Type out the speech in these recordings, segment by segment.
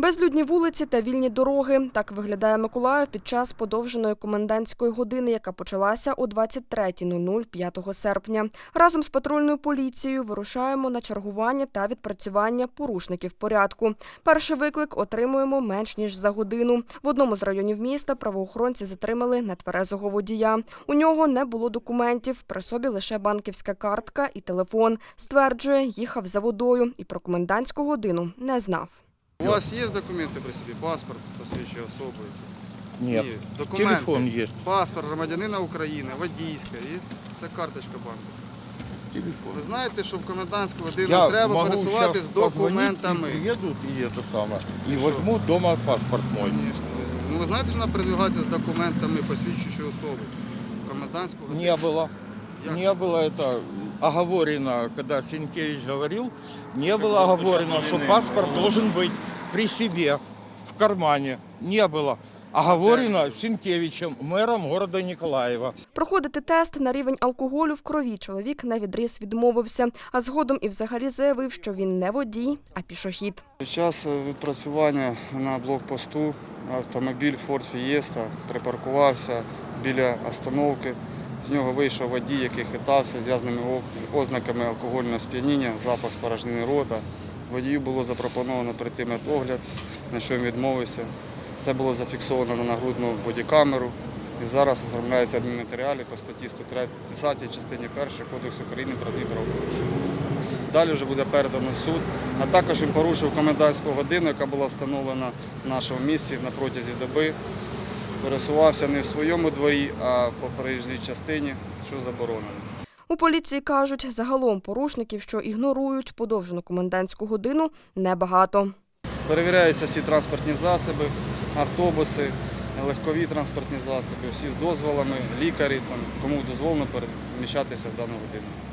Безлюдні вулиці та вільні дороги. Так виглядає Миколаїв під час подовженої комендантської години, яка почалася о 23.00 5 серпня. Разом з патрульною поліцією вирушаємо на чергування та відпрацювання порушників порядку. Перший виклик отримуємо менш ніж за годину. В одному з районів міста правоохоронці затримали нетверезого водія. У нього не було документів, при собі лише банківська картка і телефон. Стверджує, їхав за водою і про комендантську годину не знав. У вас є документи при собі? Паспорт посвідчує особу? Нет. Ні. Документи. Телефон есть. Паспорт громадянина України, водійська і це карточка банківська. Телефон. Ви знаєте, що в комендантську годину Я треба могу пересуватись з щас позвонить, документами. и приедут и это самое. И И что? возьмут дома паспорт мой. Звісно. Ну ви знаєте, що вона передвигається з документами посвідчуючої особи. В комендантську годину. Не было. Як? Не было это оговорено, когда Сенкевич говорил, не было оговорено, что паспорт должен быть при себе, в кармане. Не было. Оговорено Сенкевичем, мэром города Николаева. Проходити тест на рівень алкоголю в крові чоловік на відріз відмовився, а згодом і взагалі заявив, що він не водій, а пішохід. Під час відпрацювання на блокпосту автомобіль Ford Fiesta припаркувався біля остановки. З нього вийшов водій, який хитався з ясними ознаками алкогольного сп'яніння, запах спорожнини рота. Водію було запропоновано прийти медогляд, на що він відмовився. Це було зафіксовано на нагрудну бодікамеру. І зараз оформляються адмінматеріали по статті 130 частині 1 Кодексу України про адмінправопорушення. Далі вже буде передано суд. А також він порушив комендантську годину, яка була встановлена в нашому місці на протязі доби. Пересувався не в своєму дворі, а по проїжджій частині, що заборонено. У поліції кажуть, загалом порушників, що ігнорують подовжену комендантську годину, небагато. Перевіряються всі транспортні засоби, автобуси, легкові транспортні засоби, всі з дозволами, лікарі, кому дозволено переміщатися в дану годину.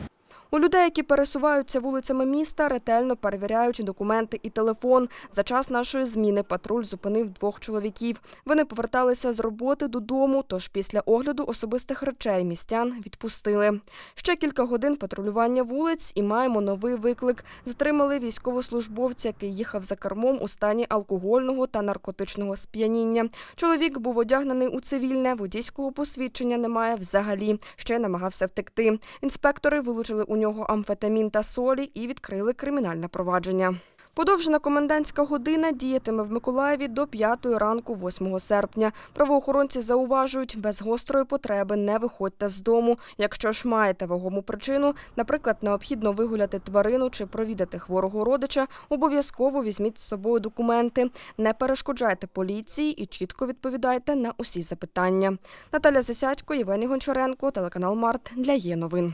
У людей, які пересуваються вулицями міста, ретельно перевіряють документи і телефон. За час нашої зміни патруль зупинив двох чоловіків. Вони поверталися з роботи додому, тож після огляду особистих речей містян відпустили. Ще кілька годин патрулювання вулиць і маємо новий виклик. Затримали військовослужбовця, який їхав за кермом у стані алкогольного та наркотичного сп'яніння. Чоловік був одягнений у цивільне, водійського посвідчення немає взагалі. Ще намагався втекти. Інспектори вилучили у нього амфетамін та солі і відкрили кримінальне провадження. Подовжена комендантська година діятиме в Миколаєві до 5 ранку 8 серпня. Правоохоронці зауважують, без гострої потреби не виходьте з дому. Якщо ж маєте вагому причину, наприклад, необхідно вигуляти тварину чи провідати хворого родича, обов'язково візьміть з собою документи. Не перешкоджайте поліції і чітко відповідайте на усі запитання. Наталя Засядько, Євгеній Гончаренко, телеканал Март для є новин.